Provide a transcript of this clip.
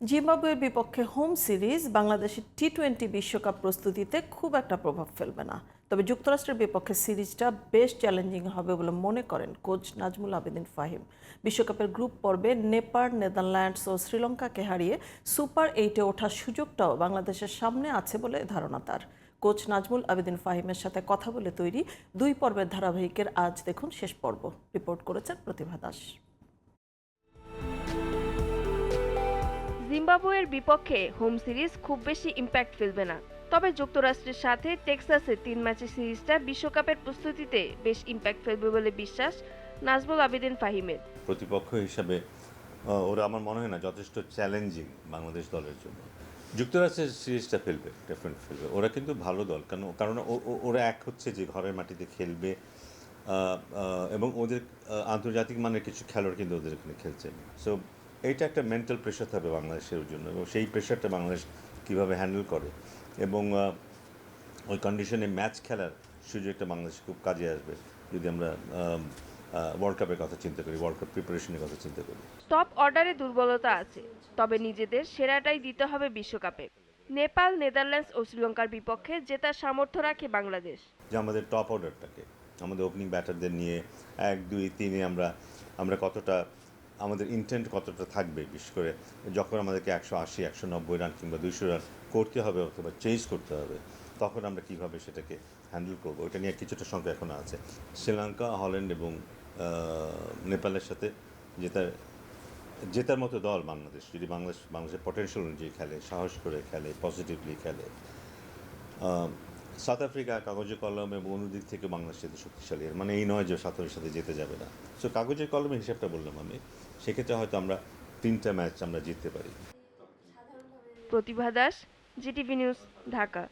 জিম্বাবুয়ের বিপক্ষে home series বাংলাদেশের টি টোয়েন্টি বিশ্বকাপ প্রস্তুতিতে খুব একটা প্রভাব ফেলবে না। তবে যুক্তরাষ্ট্রের বিপক্ষে সিরিজটা বেশ চ্যালেঞ্জিং হবে বলে মনে করেন কোচ নাজমুল আবেদিন ফাহিম। বিশ্বকাপের গ্রুপ পর্বে নেপাল, নেদারল্যান্ডস ও শ্রীলঙ্কাকে হারিয়ে সুপার এইটে ওঠার সুযোগটাও বাংলাদেশের সামনে আছে বলে ধারণা তার। কোচ নাজমুল আবেদিন ফাহিমের সাথে কথা বলে তৈরি দুই পর্বের ধারাবাহিকের আজ দেখুন শেষ পর্ব। রিপোর্ট করেছেন প্রতিভা দাস। জিম্বাবুয়ের বিপক্ষে হোম সিরিজ খুব বেশি ইম্প্যাক্ট ফেলবে না। তবে যুক্তরাষ্ট্রের সাথে টেক্সাসে তিন ম্যাচের সিরিজটা বিশ্বকাপের প্রস্তুতিতে বেশ ইম্প্যাক্ট ফেলবে বলে বিশ্বাস নাজমুল আবেদিন ফাহিমের। প্রতিপক্ষ হিসাবে ওরা আমার মনে হয় না যথেষ্ট চ্যালেঞ্জিং বাংলাদেশ দলের জন্য। যুক্তরাষ্ট্রের সিরিজটা ফেলবে ডেফিনেট ফেলবে। ওরা কিন্তু ভালো দল, কারণ কারণ ওরা এক হচ্ছে যে ঘরের মাটিতে খেলবে এবং ওদের আন্তর্জাতিক মানের কিছু খেলোয়াড় কিন্তু ওদের এখানে খেলছে। সো এইটা একটা মেন্টাল প্রেশার থাকবে বাংলাদেশের জন্য এবং সেই প্রেশারটা বাংলাদেশ কীভাবে হ্যান্ডেল করে। এবং ওই কন্ডিশনে ম্যাচ খেলার সুযোগটা বাংলাদেশে খুব কাজে আসবে। যদি আমরা ওয়ার্ল্ড কাপের কথা চিন্তা করি ওয়ার্ল্ড কাপ প্রিপারেশনের কথা চিন্তা করি। টপ অর্ডারে দুর্বলতা আছে তবে নিজেদের সেরাটাই দিতে হবে বিশ্বকাপে। নেপাল নেদারল্যান্ডস ও শ্রীলঙ্কার বিপক্ষে জেতার সামর্থ্য রাখে বাংলাদেশ। যে আমাদের টপ অর্ডারটাকে আমাদের ওপেনিং ব্যাটারদের নিয়ে এক দুই তিনে আমরা আমরা কতটা আমাদের ইন্টেন্ট কতটা থাকবে? বিশেষ করে যখন আমাদেরকে একশো আশি, একশো নব্বই রান কিংবা দুইশো রান করতে হবে অথবা চেঞ্জ করতে হবে, তখন আমরা কীভাবে সেটাকে হ্যান্ডেল করব? ওটা নিয়ে কিছুটা সংখ্যা এখনও আছে। শ্রীলঙ্কা, হল্যান্ড এবং নেপালের সাথে জেতার জেতার মতো দল বাংলাদেশ। যদি বাংলাদেশ, বাংলাদেশের পটেনশিয়াল অনুযায়ী খেলে, সাহস করে খেলে পজিটিভলি খেলে সাউথ আফ্রিকা কাগজে কলম এবং অন্য দিক থেকে বাংলাদেশ যেতে শক্তিশালী মানে এই নয় যে সাঁতারের সাথে যেতে যাবে না। সো কাগজে কলমের হিসাবটা বললাম আমি। সেক্ষেত্রে হয়তো আমরা তিনটা ম্যাচ আমরা জিততে পারি। Pratibha Das, GTV news, Dhaka.